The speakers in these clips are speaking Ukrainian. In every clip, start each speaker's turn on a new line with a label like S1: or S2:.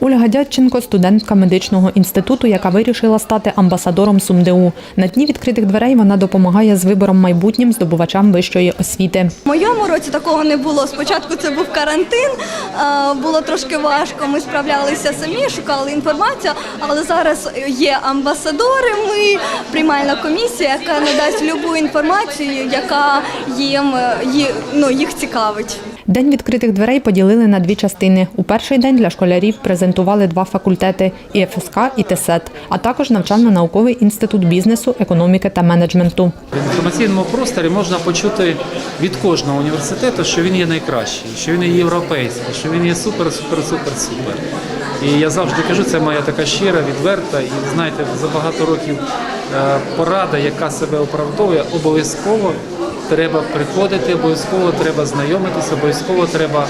S1: Ольга Дядченко – студентка медичного інституту, яка вирішила стати амбасадором СумДУ. На дні відкритих дверей вона допомагає з вибором майбутнім здобувачам вищої освіти.
S2: В моєму році такого не було. Спочатку це був карантин, було трошки важко. Ми справлялися самі, шукали інформацію, але зараз є амбасадори. Ми приймальна комісія, яка надасть любу інформацію, яка їм е, ну, їх цікавить.
S1: День відкритих дверей поділили на дві частини. У перший день для школярів презентували два факультети – і ФСК, і ТЕСЕТ, а також навчально-науковий інститут бізнесу, економіки та менеджменту.
S3: В інформаційному просторі можна почути від кожного університету, що він є найкращий, що він є європейський, що він є супер, супер, супер, супер. І я завжди кажу, це моя така щира, відверта, і знаєте, за багато років е, порада, яка себе оправдовує, обов'язково треба приходити, обов'язково треба знайомитися, обов'язково треба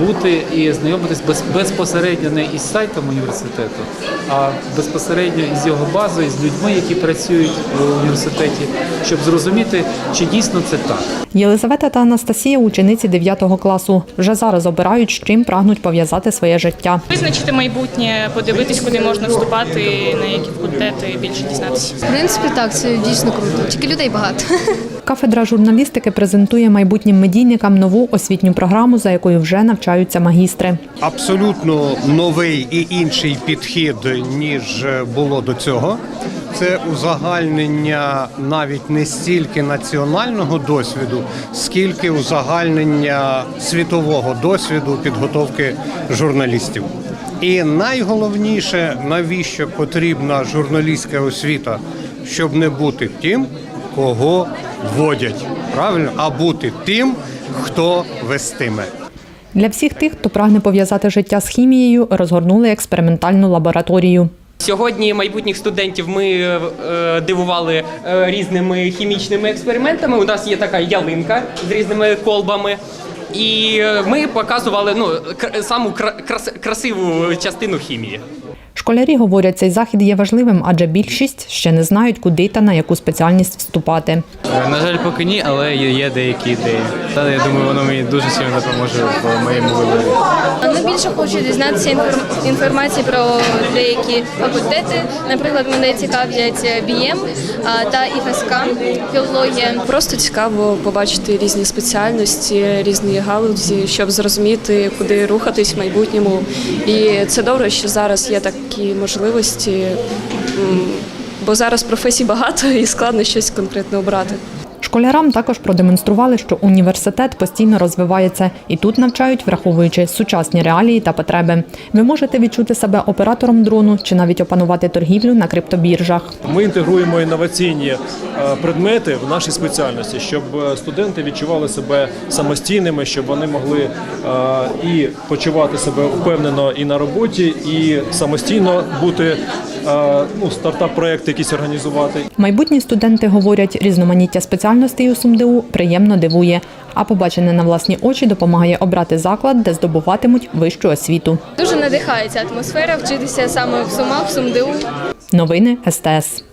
S3: бути і знайомитись без, безпосередньо не із сайтом університету, а безпосередньо із його базою, з людьми, які працюють в університеті, щоб зрозуміти, чи дійсно це так.
S1: Єлизавета та Анастасія – учениці 9 класу. Вже зараз обирають, з чим прагнуть пов'язати своє життя.
S4: Визначити майбутнє, подивитись, куди можна вступати, на які факультети більше дізнатися.
S5: В принципі, так, це дійсно круто. Тільки людей багато.
S1: Кафедра журналістики презентує майбутнім медійникам нову освітню програму, за якою вже навчаються магістри.
S6: абсолютно новий і інший підхід, ніж було до цього. Це узагальнення навіть не стільки національного досвіду, скільки узагальнення світового досвіду підготовки журналістів. І найголовніше, навіщо потрібна журналістська освіта, щоб не бути тим, кого водять, правильно, а бути тим, хто вестиме.
S1: Для всіх тих, хто прагне пов'язати життя з хімією, розгорнули експериментальну лабораторію.
S7: Сьогодні майбутніх студентів ми е, дивували е, різними хімічними експериментами. У нас є така ялинка з різними колбами. І е, ми показували ну, саму красиву частину хімії.
S1: Школярі говорять, цей захід є важливим, адже більшість ще не знають, куди та на яку спеціальність вступати.
S8: Е, На жаль, поки ні, але є, деякі ідеї. Та я думаю, воно мені дуже сильно допоможе в моєму виборі.
S9: Хочу дізнатися інформ- інформації про деякі факультети. Наприклад, мене цікавлять БІєм та ІФСК, філологія.
S10: Просто цікаво побачити різні спеціальності, різні галузі, щоб зрозуміти, куди рухатись в майбутньому. І це добре, що зараз є такі можливості, бо зараз професій багато і складно щось конкретне обрати.
S1: Школярам також продемонстрували, що університет постійно розвивається і тут навчають, враховуючи сучасні реалії та потреби. Ви можете відчути себе оператором дрону чи навіть опанувати торгівлю на криптобіржах.
S11: Ми інтегруємо інноваційні е, предмети в нашій спеціальності, щоб е, студенти відчували себе самостійними, щоб вони могли е, і почувати себе впевнено і на роботі, і самостійно бути ну, стартап-проекти якісь організувати.
S1: Майбутні студенти говорять, різноманіття спеціальностей у СумДУ приємно дивує, а побачене на власні очі допомагає обрати заклад, де здобуватимуть вищу освіту.
S9: Дуже надихається атмосфера вчитися саме в Сумах, в СумДУ.
S1: Новини СТС.